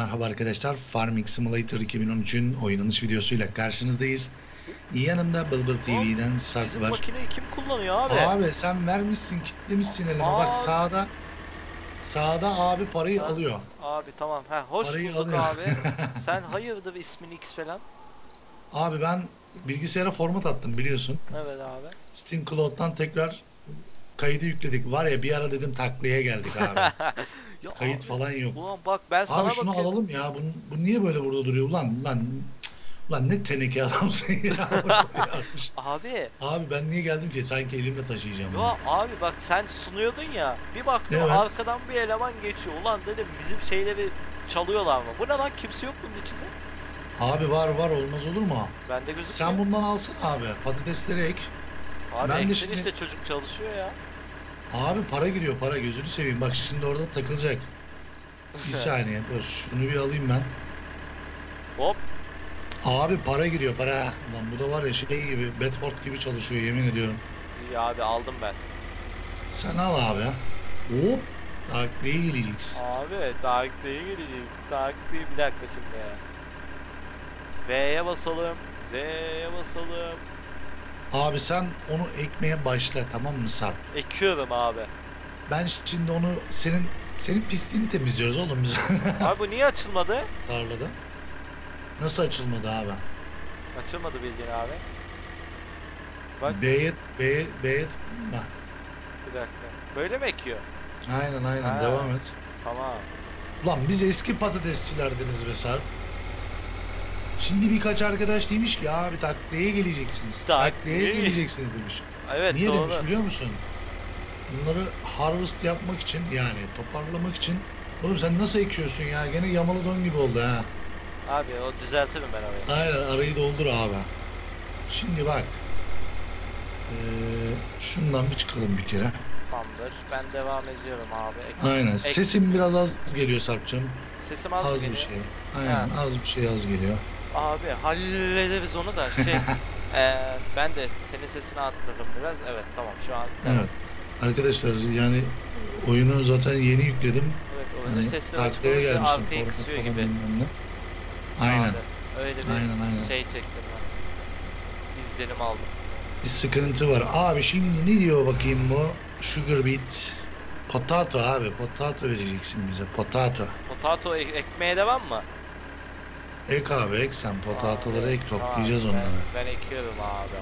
Merhaba arkadaşlar, Farming Simulator 2013'ün oynanış videosuyla karşınızdayız. Yanımda Bılbıl TV'den Sarp var. makineyi kim kullanıyor abi? Abi sen vermişsin, kitlemişsin elime. Bak sağda, sağda abi parayı Ha. alıyor. Abi tamam. Ha, hoş Parayı bulduk alıyor. abi. Sen hayırdır ismin X falan? Abi ben bilgisayara format attım biliyorsun. Evet abi. Steam Cloud'dan tekrar kaydı yükledik. Var ya bir ara dedim taklaya geldik abi. Ya Kayıt abi, falan yok. Ulan bak ben sana Abi şunu alalım ya. Bu, bu niye böyle burada duruyor? Ulan lan Ulan ne teneke adamsın ya. Abi Abi ben niye geldim ki? Sanki elimle taşıyacağım. bunu. ya abi bak sen sunuyordun ya. Bir baktım Evet. arkadan bir eleman geçiyor. Ulan dedim bizim şeyleri çalıyorlar mı? Bu ne lan kimse yok bunun içinde. Abi var var olmaz olur mu? Bende gözükmüyor. Sen bundan alsana abi. Patatesleri ek. Abi ben de şimdi- işte çocuk çalışıyor ya. Abi para giriyor para gözünü seveyim. Bak şimdi orada takılacak. Bir saniye dur. Şunu bir alayım ben. Hop. Abi para giriyor para. Lan bu da var ya şey gibi Bedford gibi çalışıyor yemin ediyorum. İyi abi aldım ben. Sen al abi. Hop. Taklaya geleceksin. Abi taktiğe geleceğiz. Taktiği bir dakika şimdi ya. V'ye basalım. Z'ye basalım. Abi sen onu ekmeye başla tamam mı Sarp? Ekiyorum abi. Ben şimdi onu senin senin pisliğini temizliyoruz oğlum biz abi bu niye açılmadı? tarlada. Nasıl açılmadı abi? Açılmadı bildiğin abi. Bak. B'ye B'ye B'ye tıklayayım Bir dakika. Böyle mi ekiyor? Aynen aynen Ha. devam et. Tamam. Ulan biz eski patatesçilerdiniz be Sarp. Şimdi birkaç arkadaş demiş ki abi taklaya geleceksiniz. Taklaya Taklaya geleceksiniz demiş. Evet Niye doğru. demiş biliyor musun? Bunları harvest yapmak için yani toparlamak için Oğlum sen nasıl ekiyorsun ya? Gene yamalı don gibi oldu ha. Abi o düzeltirim ben orayı. Aynen arayı doldur abi. Şimdi bak. Ee, şundan bir çıkalım bir kere. Tamamdır. Ben devam ediyorum abi. Ek- Aynen. ek- Sesim biraz az geliyor Sarp'cığım. Sesim az, Az, bir şey. Aynen az bir şey az geliyor. Abi hallederiz onu da şey. eee, ben de senin sesini attırdım biraz. Evet tamam şu an. Evet. Arkadaşlar yani oyunu zaten yeni yükledim. Evet oyunun Hani sesleri olunca gelmiştim. arkayı kısıyor gibi. bilmem ne. Aynen. Abi, öyle bir Aynen, aynen. şey çektim ben. İzlenim aldım. Bir sıkıntı var. Abi şimdi ne diyor bakayım bu? Sugar beet. Potato abi. Potato vereceksin bize. Potato. Potato ek- ekmeğe devam mı? Ek abi ek sen potatoları ek toplayacağız onları. Ben, ben ekiyorum abi.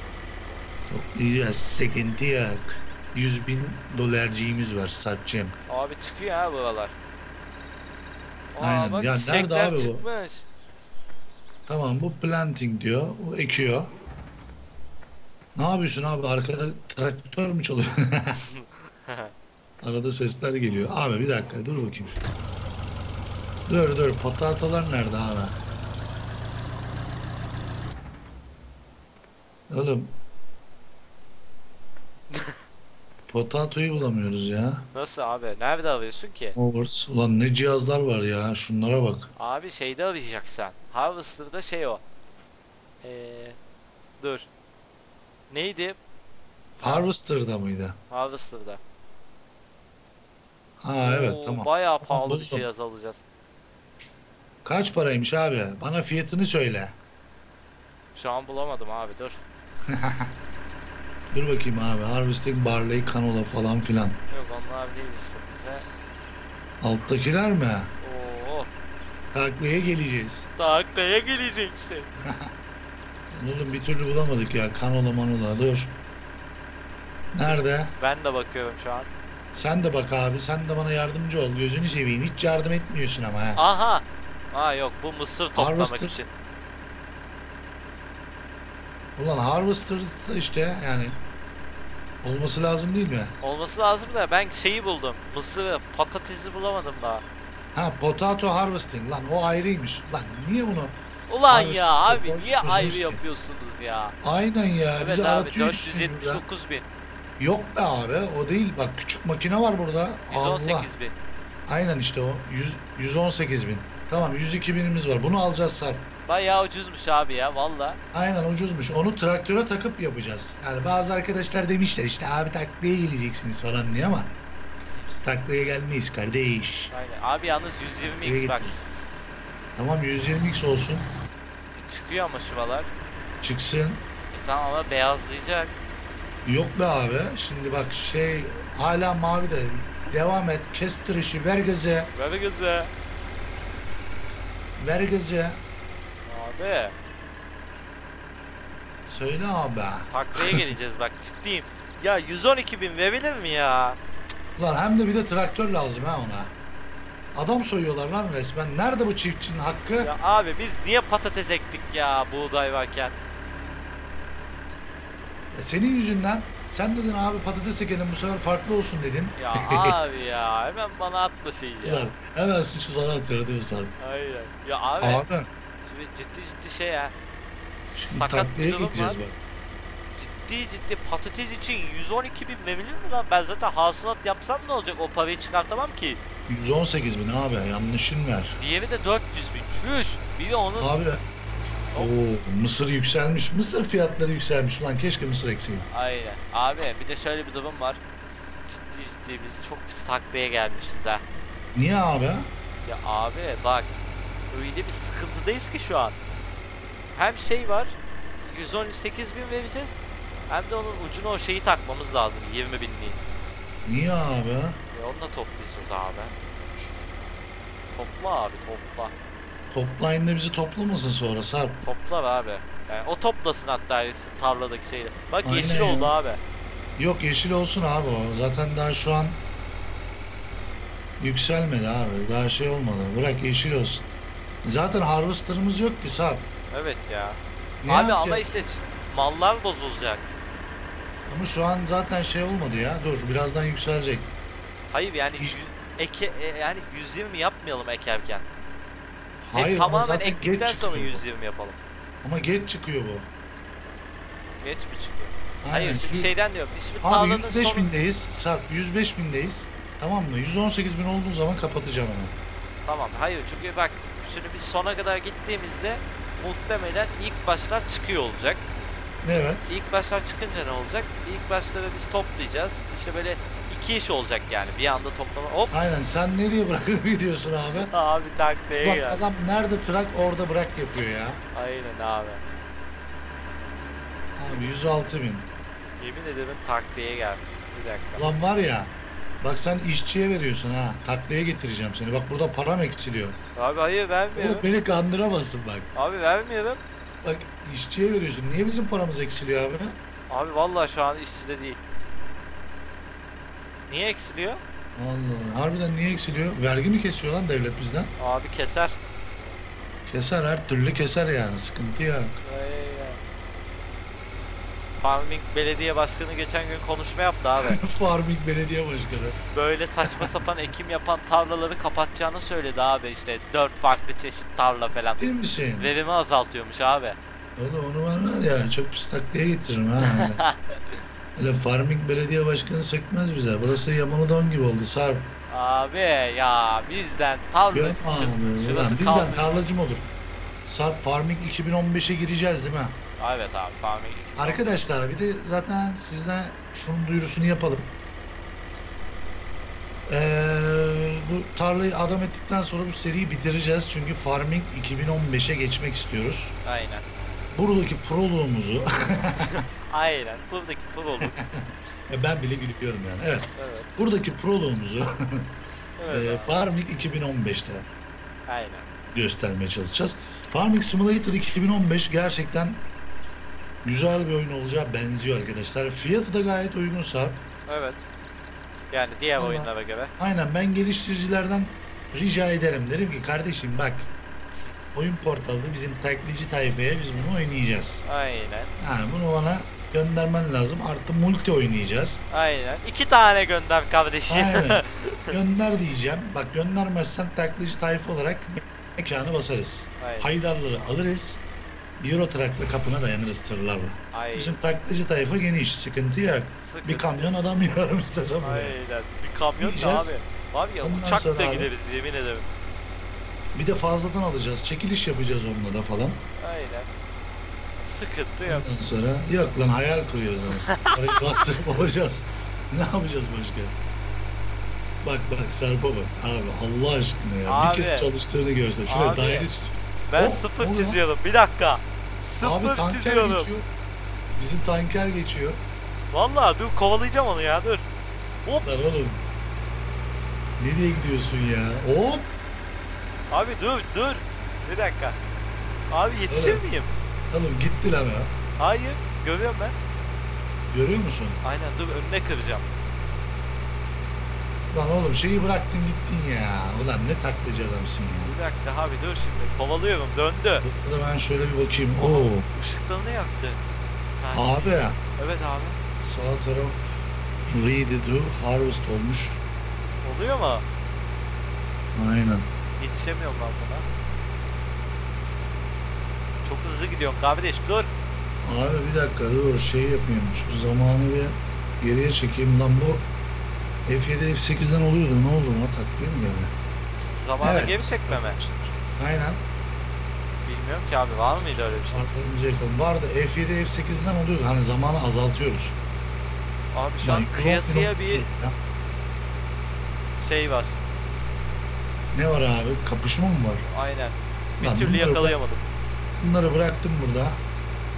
Toplayacağız. Sıkıntı yok. 100 bin dolarcığımız var Sarp'cığım. Abi çıkıyor ha buralar. Aa, Aynen. Bak, Ya nerede abi bu? çıkmış. Tamam bu planting diyor. O ekiyor. Ne yapıyorsun abi? Arkada traktör mü çalıyor? Arada sesler geliyor. Abi bir dakika dur bakayım. Dur dur. Potatolar nerede abi? Oğlum. Potatoyu bulamıyoruz ya. Nasıl abi? Nerede arıyorsun ki? Overs. Ulan ne cihazlar var ya. Şunlara bak. Abi şeyde arayacaksan. Harvester'da şey o. Ee, dur. Neydi? Harvester'da mıydı? Harvester'da. Ha evet Oo, tamam. Bayağı Tamam, pahalı bir buldum. cihaz alacağız. Kaç paraymış abi? Bana fiyatını söyle. Şu an bulamadım abi dur. Dur bakayım abi. Harvesting barley, canola falan filan. Yok onlar değil işte bize. Alttakiler mi? Oo. Taklaya geleceğiz. Taklaya geleceksin. Oğlum bir türlü bulamadık ya. Kanola manola dur. Nerede? Ben de bakıyorum şu an. Sen de bak abi. Sen de bana yardımcı ol. Gözünü seveyim. Hiç yardım etmiyorsun ama ha. Aha. Ha yok bu mısır toplamak Harvester. için. Ulan Harvester işte yani. Olması lazım değil mi? Olması lazım da ben şeyi buldum. Mısırı, patatesi bulamadım daha. Ha potato harvesting. Lan o ayrıymış. Lan niye bunu? Ulan ya abi niye ayrı yapıyorsunuz ya? Aynen ya. Evet bizi abi aratıyorsunuz ya. 479 bin. Yok be abi. O değil. Bak küçük makine var burada. Allah. 118 bin. Aynen işte o. 100, 118 bin. Tamam 102 binimiz var. Bunu alacağız Sarp. Bayağı ucuzmuş abi ya valla. Aynen ucuzmuş. Onu traktöre takıp yapacağız. Yani bazı arkadaşlar demişler işte abi taklaya geleceksiniz falan diye ama biz taklaya gelmeyiz kardeş. Aynen. Abi yalnız 120 Nereye x bak. gidiyorsun? Tamam 120x olsun. Çıkıyor ama şuvalar. Çıksın. E tamam ama beyazlayacak. Yok be abi. Şimdi bak şey hala mavi de. Devam et. Kestir işi. Ver gazı. Ver gazı. Ver gazı. Abi Söyle abi. taklaya geleceğiz bak ciddiyim. Ya 112 bin verilir mi ya? Ulan hem de bir de traktör lazım ha ona. Adam soyuyorlar lan resmen. Nerede bu çiftçinin hakkı? Ya abi biz niye patates ektik ya buğday varken? E, Senin yüzünden sen dedin abi patates ekelim bu sefer farklı olsun dedin. Ya abi ya hemen bana atma şeyi ya. Ulan hemen suçu sana atıyor değil mi Sarp? Aynen. Ya abi, Abi şimdi ciddi ciddi şey ya. şimdi Sakat bir durum var. bak. Ciddi ciddi patates için 112 bin verilir mi lan? Ben zaten hasılat yapsam ne olacak? O parayı çıkartamam ki. 118 bin abi yanlışın ver. Diğeri de 400 bin. Çüş. Bir de onun Abi Oo, mısır yükselmiş. Mısır fiyatları yükselmiş. Ulan keşke mısır ekseydi. Aynen. Abi bir de şöyle bir durum var. Ciddi ciddi biz çok pis taklaya gelmişiz ha. Niye abi? Ya abi bak öyle bir sıkıntıdayız ki şu an. Hem şey var 118 bin vereceğiz hem de onun ucuna o şeyi takmamız lazım 20 binliği. Niye abi? E onu da toplayacağız abi. Topla abi topla. Toplayın da bizi toplamasın sonra Sarp. Toplar abi. Yani o toplasın hatta tarladaki şeyi. Bak Aynen yeşil ya. oldu abi. Yok yeşil olsun abi o. Zaten daha şu an yükselmedi abi. Daha şey olmadı. Bırak yeşil olsun. Zaten harvester'ımız yok ki Sarp. Evet ya. Ne abi ama yapacağız? işte mallar bozulacak. Ama şu an zaten şey olmadı ya. Dur birazdan yükselecek. Hayır yani Hiç- eke e, yani 120 yapmayalım ekerken. Hayır Hep ama tamamen ektikten sonra çıkıyor bu. 120 yapalım. Ama geç çıkıyor bu. Geç mi çıkıyor? Aynen. Hayır Şu- şeyden diyorum. Şimdi Abi tarlanın 105 sonu... bindeyiz. Sarp 105 bindeyiz. Tamam mı? 118 bin olduğu zaman kapatacağım onu. Tamam hayır çünkü bak şimdi biz sona kadar gittiğimizde muhtemelen ilk başlar çıkıyor olacak. Evet. İlk başlar çıkınca ne olacak? İlk başları biz toplayacağız. İşte böyle iki iş olacak yani. Bir anda toplama. Hop. Aynen. Sen nereye bırakıp gidiyorsun abi? Abi taklaya Bak gel. adam nerede trak orada bırak yapıyor ya. Aynen abi. Abi 106 bin. Yemin ederim taklaya gel. Bir dakika. Ulan var ya. Bak sen işçiye veriyorsun ha. Taklaya getireceğim seni. Bak burada param eksiliyor. Abi hayır Oğlum vermiyorum. beni kandıramazsın bak. Abi vermiyorum. Bak işçiye veriyorsun. Niye bizim paramız eksiliyor abi? Abi vallahi şu an işçide değil. Niye eksiliyor? Allah harbiden niye eksiliyor? Vergi mi kesiyor lan devlet bizden? Abi keser. Keser her türlü keser yani. Sıkıntı yok. Aynen. Farming belediye başkanı geçen gün konuşma yaptı abi. Farming belediye başkanı. Böyle saçma sapan ekim yapan tarlaları kapatacağını söyledi abi işte dört farklı çeşit tarla falan. Değil misin? Verimi azaltıyormuş abi. O da onu ben var ya çok pis taklaya getiririm ha. Öyle. Farming belediye başkanı sökmez bize. Burası Yamalı Don gibi oldu Sarp. Abi ya bizden tarla Yok abi. şurası bizden kalmış. tarlacım olur. Sarp Farming 2015'e gireceğiz değil mi? Evet abi farming. Arkadaşlar bir de zaten sizden şunun duyurusunu yapalım. Ee, bu tarlayı adam ettikten sonra bu seriyi bitireceğiz. Çünkü Farming 2015'e geçmek istiyoruz. Aynen. Buradaki proluğumuzu Aynen. Buradaki prolog. ben bile gülüyorum yani. Evet. evet. Buradaki proluğumuzu Evet. e. Farming 2015'te Aynen. göstermeye çalışacağız. Farming Simulator 2015 gerçekten güzel bir oyun olacağı benziyor arkadaşlar. Fiyatı da gayet uygun Sarp. Evet. Yani diğer Vallahi- oyunlara göre. Aynen ben geliştiricilerden rica ederim. Derim ki kardeşim bak oyun portalda bizim taklitçi tayfaya biz bunu oynayacağız. Aynen. Ha, bunu bana göndermen lazım. Artı multi oynayacağız. Aynen. İki tane gönder kardeşim. Aynen. Gönder diyeceğim. Bak göndermezsen taklitçi tayfa olarak mekanı basarız. Aynen. Haydarları alırız. Euro Truck'la kapına dayanırız tırlarla. Aynen. Bizim taklitçi tayfa geniş. Sıkıntı yok. Sıkıntı Bir kamyon adam yiyorum istesem buraya. Aynen. Bir kamyon da abi. Var ya Ondan uçak da abi- gideriz yemin ederim. Bir de fazladan alacağız. Çekiliş yapacağız onunla da falan. Aynen. Sıkıntı yok. Ondan sonra yok lan hayal kuruyoruz. Parayı bastırıp alacağız. Ne yapacağız başka? Bak bak Sarp'a bak. Abi Allah aşkına ya. Abi. Bir kez çalıştığını görsem. Şuraya Abi. daire çiz. Ben Hop, sıfır oluyor. çiziyorum. Bir dakika. Abi Sıfır tanker çiziyorum. geçiyor. Bizim tanker geçiyor. Vallahi dur kovalayacağım onu ya dur. Hop Lan oğlum. Nereye gidiyorsun ya? Hop. abi dur dur. Bir dakika. Abi yetişir Evet. miyim? Oğlum gitti lan ha. Hayır. Görüyorum ben. Görüyor musun? Aynen dur önüne kıracağım. Lan oğlum şeyi bıraktın gittin ya. Ulan ne taklacı adamsın ya. Bir dakika abi dur şimdi. Kovalıyorum döndü. Burada ben şöyle bir bakayım. Oo. Işıklarını yaktı. Ha, Abi Evet abi. sağ taraf ready to harvest olmuş. Oluyor mu? Aynen. Yetişemiyorum ben buna. Çok hızlı gidiyorum kardeş dur. Abi bir dakika dur şey. Şu zamanı bir geriye çekeyim. Lan bu F7 F8'den oluyordu. Ne oldu? Ne takviye mi geldi? Zamanı Evet. geri çekmeme. Aynen. Bilmiyorum ki abi var mıydı öyle bir şey? Arttırınca yakalım. Vardı F7 F8'den oluyordu. Hani zamanı azaltıyoruz. Abi şu an kıyasıya bir. Ya, şey var. Ne var abi? Kapışma mı var? Aynen. Bir Lan türlü yakalayamadım. Bunları bıraktım burada.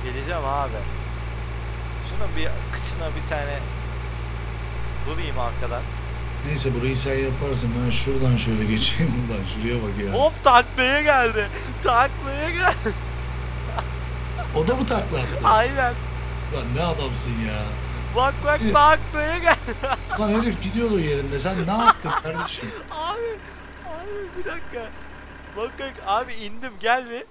Geleceğim abi. Şuna bir kıçına bir tane vurayım arkadan. Neyse burayı sen yaparsın. Ben şuradan şöyle geçeyim buradan. Şuraya bak ya. Hop taklaya geldi. Taklaya geldi. O da mı takla attı? Aynen. Lan ne adamsın ya. Bak bak Evet. taklaya geldi. Lan herif gidiyordu yerinde. Sen ne yaptın kardeşim? Abi. Abi bir dakika. Bak bak abi indim gel bir.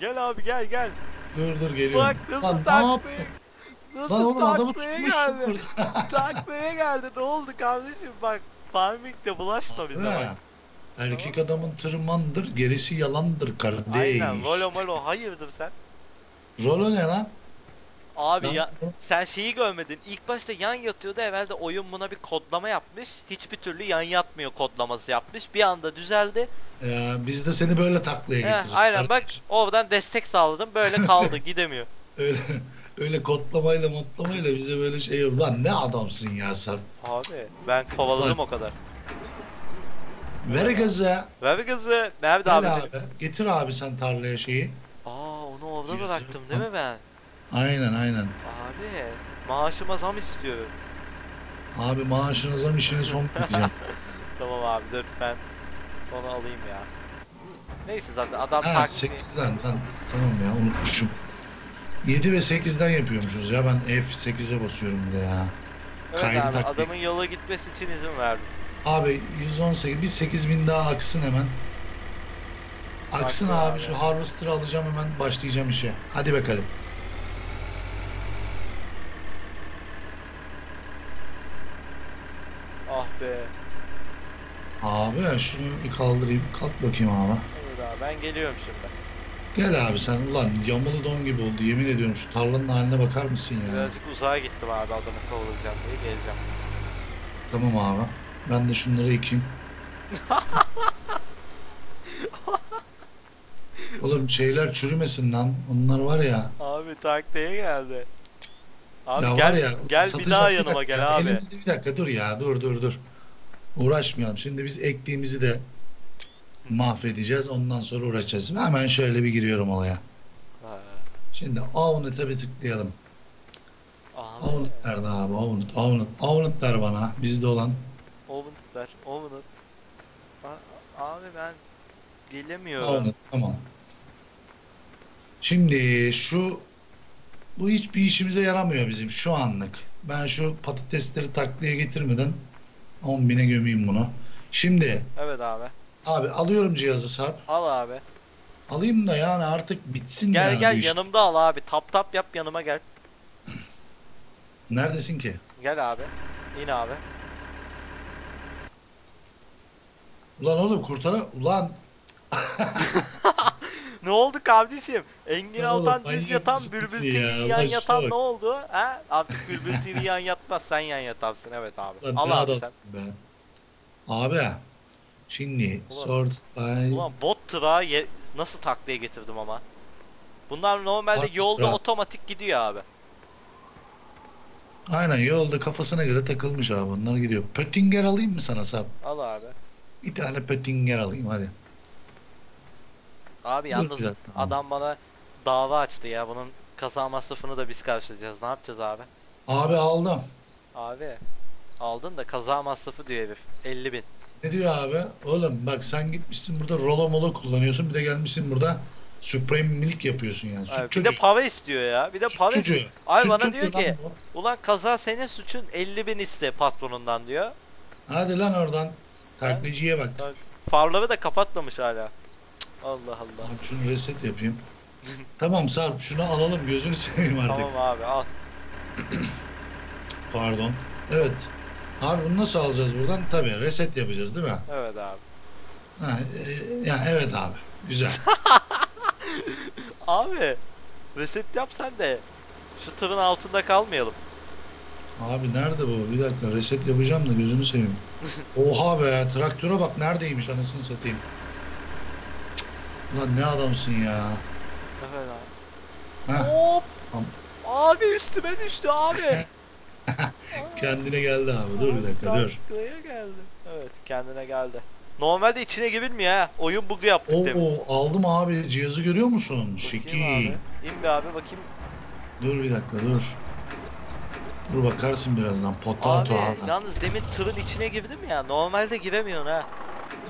Gel abi gel gel. Dur dur geliyorum. Bak nasıl Lan ne yaptın? Lan Nasıl oğlum adamı taklaya geldi. burada. taklaya geldi. Ne oldu kardeşim bak. Farming'de bulaşma bize bak. Erkek adamın tırmandır, gerisi yalandır kardeş. Aynen. Rolo molo hayırdır sen? Rolo ne lan? Abi Lan- ya sen şeyi görmedin. İlk başta yan yatıyordu. Evvelde oyun buna bir kodlama yapmış. Hiçbir türlü yan yatmıyor kodlaması yapmış. Bir anda düzeldi. Ya, biz de seni böyle taklaya He, getiririz. aynen bak kardeş. oradan destek sağladım. Böyle kaldı gidemiyor. Öyle, öyle kodlamayla modlamayla bize böyle şey yok. Lan ne adamsın ya sen. Abi ben kovaladım Lan. o kadar. Ver gazı. Ver bir kızı. Nerede Gel abi? abi. Getir abi sen tarlaya şeyi. Aa onu orada Yazık bıraktım değil mi ben? Aynen aynen. Abi maaşıma zam istiyorum. Abi maaşına zam işini son biteceğim. Tamam abi dur ben onu alayım ya. Neyse zaten adam ha taktiği. 8'den lan. Tamam ya unutmuşum. 7 ve 8'den yapıyormuşuz ya ben F8'e basıyorum de ya. Evet kaydı abi taktik. adamın yola gitmesi için izin verdim. Abi 118 bir 8000 daha aksın hemen. Aksın Aksın abi, abi. şu Harvester'ı alacağım hemen başlayacağım işe. Hadi bakalım. Ah be. Abi şunu bir kaldırayım. Kalk bakayım abi. Evet abi ben geliyorum şimdi. Gel abi sen ulan yamalı don gibi oldu yemin ediyorum şu tarlanın haline bakar mısın ya? Birazcık uzağa gittim abi adamı kovalayacağım diye geleceğim. Tamam abi. Ben de şunları ekeyim. Oğlum şeyler çürümesin lan. Onlar var ya. Abi taktiğe geldi. Abi ya gel ya. gel bir daha yanıma gel abi. Elimizde bir dakika dur ya dur dur dur. Uğraşmayalım. Şimdi biz ektiğimizi de mahvedeceğiz. Ondan sonra uğraşacağız. Hemen şöyle bir giriyorum olaya. Ha, Şimdi Avnet'e bir tıklayalım. Avnet nerede abi? Avnet, Avnet. Avnet ver bana. Bizde olan. Ovenut ver. Ovenut. A- Abi ben gelemiyorum. Avnet tamam. Şimdi şu bu hiçbir işimize yaramıyor bizim şu anlık. Ben şu patatesleri taklaya getirmeden 10 bine gömeyim bunu. Şimdi Evet abi. Abi alıyorum cihazı Sarp. Al abi. Alayım da yani artık bitsin Gel yani gel iş. yanımda al abi. Tap tap yap yanıma gel. Neredesin ki? Gel abi. İn abi. Ulan oğlum kurtara... Ulan Ne oldu kardeşim? Engin Ya Altan düz yatan Bülbül ya? TV Allah yan yatan ne oldu? Ha? Artık Bülbül TV yan yatmaz sen yan yatarsın evet abi. Lan Al abi sen. be. Abi şimdi Ulan- sort by Ulan bot tırağı ye- nasıl taklaya getirdim ama. Bunlar normalde Bot yolda tırağı. otomatik gidiyor abi. Aynen yolda kafasına göre takılmış abi. Onlar gidiyor. Pöttinger alayım mı sana Sarp? Al abi. Bir tane Pöttinger alayım hadi. Abi Dur yalnız dakika. adam bana dava açtı ya. Bunun kaza masrafını da biz karşılayacağız. Ne yapacağız abi? Abi aldım. Abi aldın da kaza masrafı diyor herif. 50 bin. Ne diyor abi? Oğlum bak sen gitmişsin burada Rolo Molo kullanıyorsun. Bir de gelmişsin burada Supreme Milk yapıyorsun yani. Süt Abi, bir çocuğu. de para istiyor ya. Bir de Süt para çocuğu. istiyor. Ay Süt bana diyor ki ulan kaza senin suçun 50 bin iste patronundan diyor. Hadi lan oradan. Takliciye bak. Tabii. Farları da kapatmamış hala. Cık, Allah Allah. Abi şunu reset yapayım. tamam Sarp şunu alalım gözünü seveyim artık. Tamam abi al. Pardon. Evet. Abi bunu nasıl alacağız buradan? Tabii reset yapacağız değil mi? Evet abi. Ha, e, yani evet abi. Güzel. Abi reset yap sen de. Şu tırın altında kalmayalım. Abi nerede bu? Bir dakika reset yapacağım da gözünü seveyim. Oha be traktöre bak neredeymiş anasını satayım. Cık, Ulan ne adamsın ya. Evet abi. Heh, Hop. Tamam. Abi üstüme düştü abi. kendine geldi abi. Dur bir dakika dur. Taklaya geldi. Evet kendine geldi. Normalde içine girilmiyor ha. Oyun bug'u yaptık demin. Oo aldım abi cihazı görüyor musun? Şekil. abi. İn bir abi bakayım. Dur bir dakika dur. Dur bakarsın birazdan. Potato Abi abi. yalnız demin tırın içine girdim ya. Normalde giremiyorsun ha.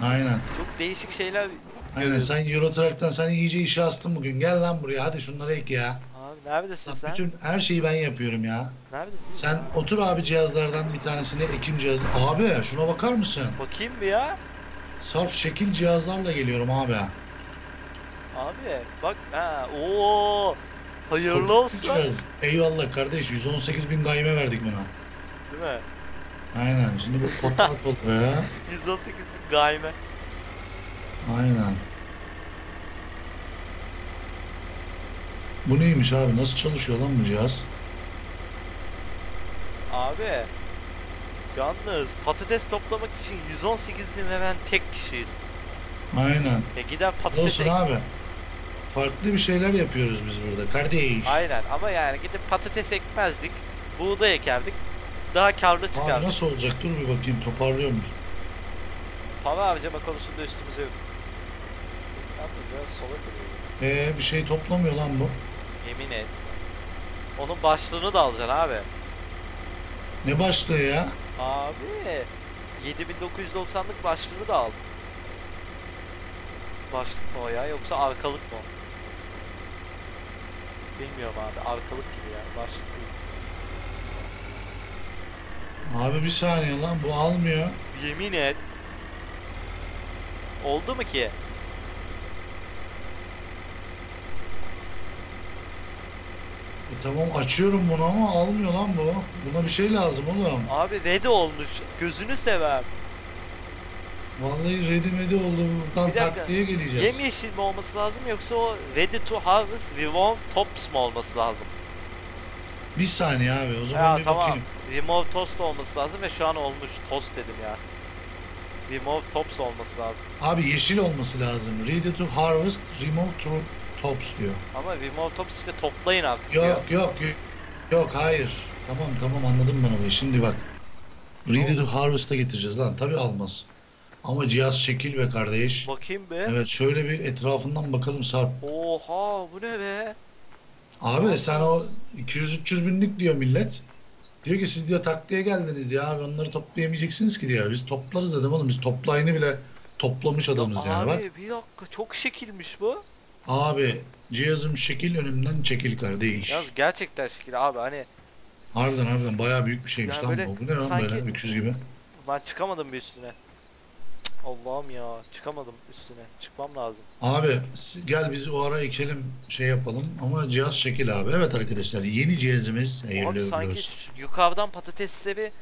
Aynen. Çok değişik şeyler. Aynen sen Euro Truck'tan sen iyice işe astın bugün. Gel lan buraya hadi şunları ek ya. Neredesin Lan sen? Bütün her şeyi ben yapıyorum ya. Neredesin? Sen otur abi cihazlardan bir tanesini ekim cihazı. Abi şuna bakar mısın? Bakayım bir ya. Sarp şekil cihazlarla geliyorum abi. Abi bak ha oo. Hayırlı olsun. cihaz. Eyvallah kardeş 118 bin gayme verdik buna. Değil mi? Aynen şimdi bu fotoğraf olur ya. 118 bin gayme. Aynen. Bu neymiş abi? Nasıl çalışıyor lan bu cihaz? Abi. Yalnız patates toplamak için 118 bin veren tek kişiyiz. Aynen. E gider patates Olsun abi. Farklı bir şeyler yapıyoruz biz burada. Kardeş. Aynen ama yani gidip patates ekmezdik. Buğday ekerdik. Daha karlı Abi çıkardık. nasıl olacak? Dur bir bakayım toparlıyor muyuz? Para harcama konusunda üstümüze yok. Biraz sola kırıyor. Ee bir şey toplamıyor lan bu. Yemin et. Onun başlığını da alacaksın abi. Ne başlığı ya? Abi 7990'lık başlığını da al. Başlık mı o ya yoksa arkalık mı? Bilmiyorum abi arkalık gibi ya başlık değil. Abi bir saniye lan bu almıyor. Yemin et. Oldu mu ki? E tamam açıyorum bunu ama almıyor lan bu. Buna bir şey lazım oğlum. Abi ready olmuş. Gözünü sever. Vallahi ready medi oldu. Buradan Bir dakika. takliye geleceğiz. Yemyeşil mi olması lazım yoksa o ready to harvest remove tops mu olması lazım? Bir saniye abi o zaman Ya bir tamam. bakayım. Remove toast olması lazım ve şu an olmuş. Toast dedim ya. Remove tops olması lazım. Abi yeşil olması lazım. Ready to harvest, remove to tops diyor. Ama remove tops işte toplayın artık Yok diyor. yok yok. Yok hayır. Tamam tamam anladım ben olayı. Şimdi bak. Ready to harvest'a getireceğiz lan. Tabi almaz. Ama cihaz şekil be kardeş. Bakayım be. Evet şöyle bir etrafından bakalım Sarp. Oha bu ne be? Abi de sen o 200-300 binlik diyor millet. Diyor ki siz diyor takliye geldiniz diyor abi onları toplayamayacaksınız ki diyor. Biz toplarız dedim oğlum biz toplayını bile toplamış adamız yani Abi bak. bir dakika çok şekilmiş bu. Abi cihazım şekil önümden çekil kardeş. Yalnız gerçekten şekil abi hani Harbiden harbiden bayağı büyük bir şeymiş Ya lan böyle bu. Bu ne lan sanki- böyle öküz gibi. ben çıkamadım bir üstüne. Allah'ım ya çıkamadım üstüne. Çıkmam lazım. Abi gel biz o ara ekelim şey yapalım ama cihaz şekil abi. Evet arkadaşlar yeni cihazımız hayırlı Abi sanki yukarıdan patatesleri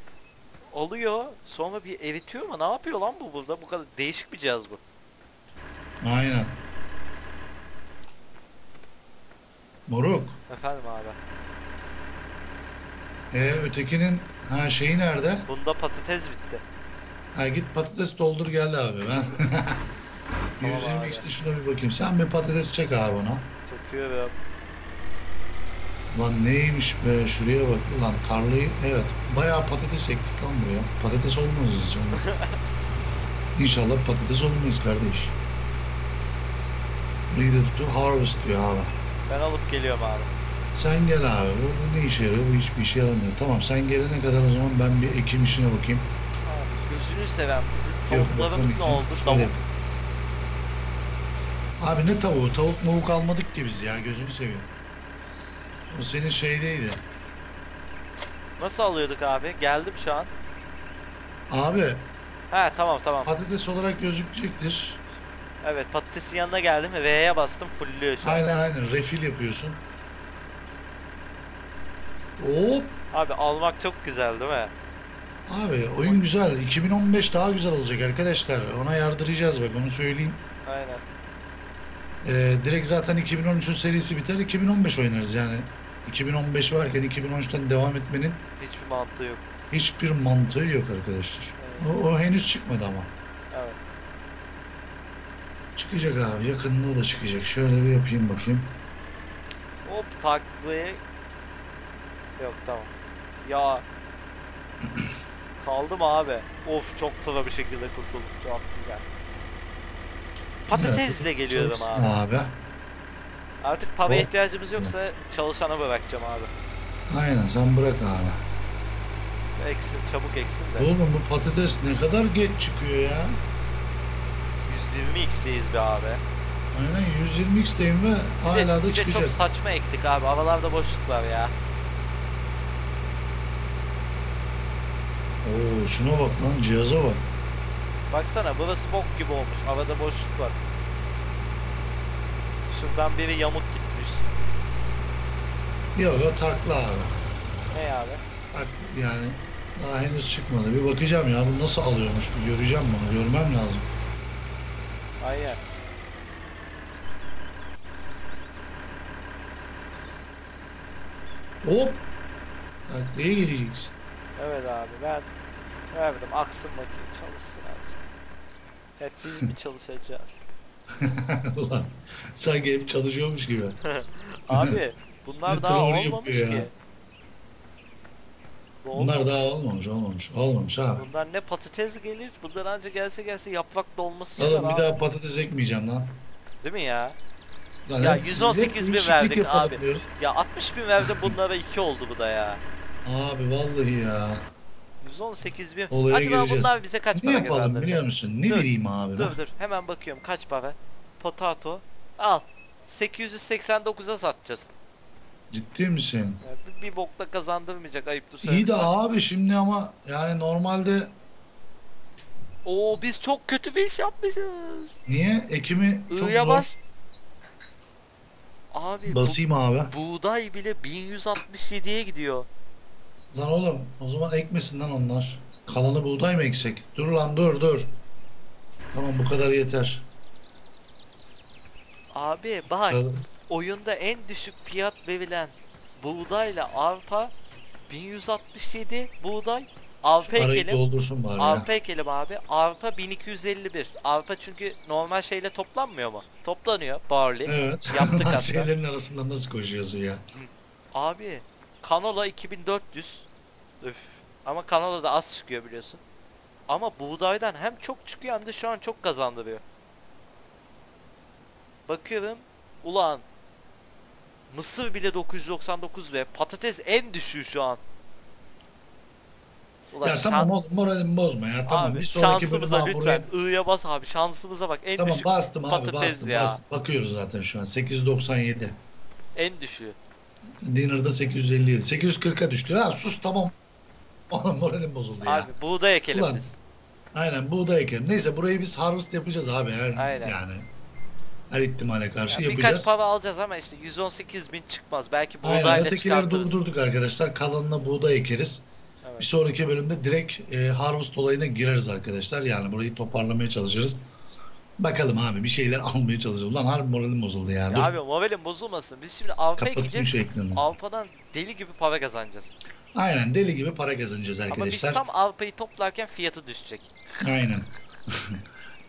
alıyor sonra bir eritiyor mu? Ne yapıyor lan bu burada? Bu kadar değişik bir cihaz bu. Aynen. Moruk. Efendim abi. E ötekinin ha şeyi nerede? Bunda patates bitti. Ha git patates doldur geldi abi ben. Tamam 120 abi. x'te şuna bir bakayım. Sen bir patates çek abi ona. Çekiyorum. Lan neymiş be şuraya bak. Ulan tarlayı evet bayağı patates ektik lan buraya. Patates olmaz inşallah. İnşallah patates olmayız kardeş. Ready to harvest diyor abi. Ben alıp geliyorum abi. Sen gel abi. Bu, bu ne işe yarıyor? Bu hiçbir işe yaramıyor. Tamam sen gelene kadar o zaman ben bir ekim işine bakayım. Abi gözünü seven bizim tavuklarımız ne oldu? Tavuk. Abi ne tavuğu? Tavuk mavuk almadık ki biz ya. Gözünü seveyim. O senin şeydeydi. Nasıl alıyorduk abi? Geldim şu an. Abi He tamam tamam. patates olarak gözükecektir. Evet patatesin yanına geldim. V'ye bastım fullüyor şu an. Aynen aynen. Refil yapıyorsun. Hop. Abi almak çok güzel değil mi? Abi oyun güzel. 2015 daha güzel olacak arkadaşlar. Ona yardıracağız bak onu söyleyeyim. Aynen. Ee, direkt zaten 2013'ün serisi biter 2015 oynarız yani. 2015 varken 2013'ten devam etmenin Hiçbir mantığı yok. hiçbir mantığı yok arkadaşlar. Evet. O, o henüz çıkmadı ama. Çıkacak abi yakında o da çıkacak. Şöyle bir yapayım bakayım. Hop taklaya. Yok tamam. Ya. Kaldım abi. Of çok pro bir şekilde kurtuldum. Çok güzel. Patatesle Çalışsın abi. abi. Artık Hop. ihtiyacımız yoksa çalışana bırakacağım abi. Aynen sen bırak abi. Eksin çabuk eksin de. Oğlum bu patates ne kadar geç çıkıyor ya. 120 x'teyiz be abi. Aynen 120x'teyim ve Bir de, hala da bir de çıkacak. çok saçma ektik abi. Havalarda boşluk var ya. Oo şuna bak lan cihaza bak. Baksana burası bok gibi olmuş. Havada boşluk var. Şuradan biri yamuk gitmiş. Yok o takla abi. Ne abi? Bak yani daha henüz çıkmadı. Bir bakacağım ya bu nasıl alıyormuş bir göreceğim bunu. Görmem lazım. Aynen. Hop. Taklaya geleceksin. Evet abi ben verdim aksın bakayım çalışsın azıcık. Hep biz mi çalışacağız? Ulan sanki hep çalışıyormuş gibi. Abi bunlar daha troll olmamış ki. ya. Bu Bunlar olmamış. daha olmamış olmamış. Olmamış abi. Bunlar ne patates gelir, bunlar anca gelse gelse yaprak dolması çıkar Oğlum bir abi. daha patates ekmeyeceğim lan. Değil mi ya? Lan Ya hep- 118 hep bin değişiklik verdik yapalım abi. diyoruz. Ya 60 bin verdim bunlara 2 oldu bu da ya. Abi vallahi ya. 118 bin. Olaya Acaba geleceğiz. bunlar bize kaç Ne para yapalım kazandıracak? biliyor musun? Ne Dur, vereyim abi? Dur ben? dur hemen bakıyorum kaç para. Potato. Al. 889'a satacağız. Ciddi misin? Ya bir, bokla kazandırmayacak ayıptır İyi de söylemesi. abi şimdi ama yani normalde Oo biz çok kötü bir iş yapmışız. niye ekimi çok I'ya zor bas. Abi bu, basayım abi. buğday bile 1167'ye gidiyor. Lan oğlum o zaman ekmesin lan onlar. Kalanı buğday mı eksek? Dur lan dur dur. Tamam bu kadar yeter. Abi bak Kal- oyunda en düşük fiyat verilen buğdayla arpa 1167 buğday. Arpa Parayı ekelim arpa ekelim abi? Arpa 1251 arpa çünkü normal şeyle toplanmıyor mu? Toplanıyor barley. Evet. Yaptık hatta. Şeylerin arasında nasıl koşuyorsun ya? abi kanola 2400 Üf. ama kanola da az çıkıyor biliyorsun. Ama buğdaydan hem çok çıkıyor hem de şu an çok kazandırıyor. Bakıyorum ulan Mısır bile 999 ve patates en düşüğü şu an. Ulan ya şan- tamam moralimi bozma ya. Tamam abi bir şansımıza lütfen buraya... I'ya bas abi şansımıza bak en Tamam düşük bastım abi patates bastım ya. bastım. Bakıyoruz zaten şu an 897. en düşüğü. Dinner'da 857. 840'a düştü. Ha sus tamam. Oğlum moralim bozuldu ya. Abi buğday ekelim Ulan, biz. Aynen buğday ekelim. Neyse burayı biz harvest yapacağız abi her Aynen. yani. Her ihtimale karşı Ya yapacağız. birkaç para alacağız ama işte 118 bin çıkmaz. Belki Aynen buğdayla ötekileri çıkartırız. durdurduk arkadaşlar. Kalanına buğday ekeriz. Evet. Bir sonraki bölümde direkt e, harvest olayına gireriz arkadaşlar. Yani burayı toparlamaya çalışırız. Bakalım abi bir şeyler almaya çalışırız. Ulan harbi moralim bozuldu ya. Ya Dur. abi moralim bozulmasın. Biz şimdi Avrupa Kapatayım gideceğiz. şu ekranı. Avrupa'dan deli gibi para kazanacağız. Aynen deli gibi para kazanacağız Ama biz arkadaşlar. tam Avrupa'yı toplarken fiyatı düşecek. Aynen.